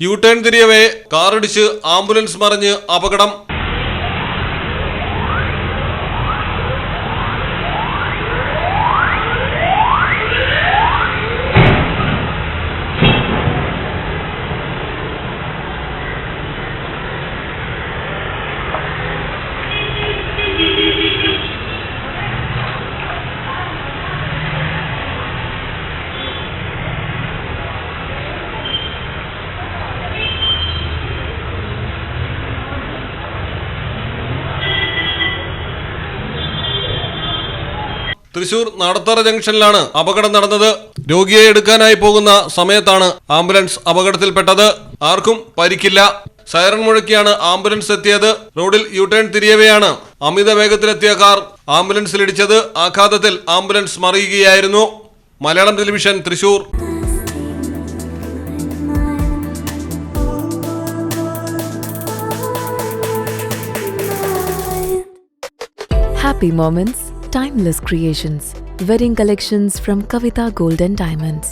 U turn തിരിയവേ കാറിടിച്ച് ambulance മറിഞ്ഞ് അപകടം. തൃശൂർ നടത്തറ ജംഗ്ഷനിലാണ് അപകടം നടന്നത്. രോഗിയെ എടുക്കാനായി പോകുന്ന സമയത്താണ് ആംബുലൻസ് അപകടത്തിൽപ്പെട്ടത്. ആർക്കും പരിക്കില്ല. സൈറൺ മുഴക്കിയാണ് ആംബുലൻസ് എത്തിയത്. റോഡിൽ യൂടേൺ തിരിയവെയാണ് അമിത വേഗത്തിലെത്തിയ കാർ ആംബുലൻസിലിടിച്ചത്. ആഘാതത്തിൽ ambulance മറിയുകയായിരുന്നു. Malayalam television Thrissur. Happy moments, timeless creations. Wedding collections from Kavita Gold and Diamonds.